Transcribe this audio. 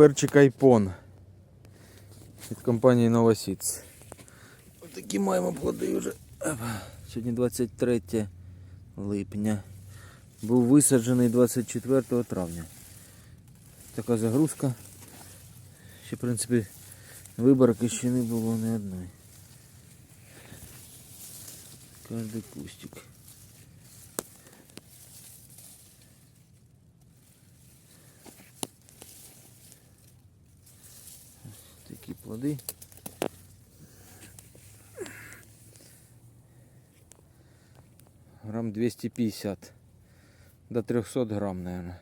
перчик Айпон від компанії Novosits. Такі маємо плоди вже. Сьогодні 23 липня. Був висаджений 24 травня. Така загрузка. Ще, в принципі, виборки ще не було ні одної. Кожний кустик. Такі плоди. Грамм 250 до 300 грамм, наверное.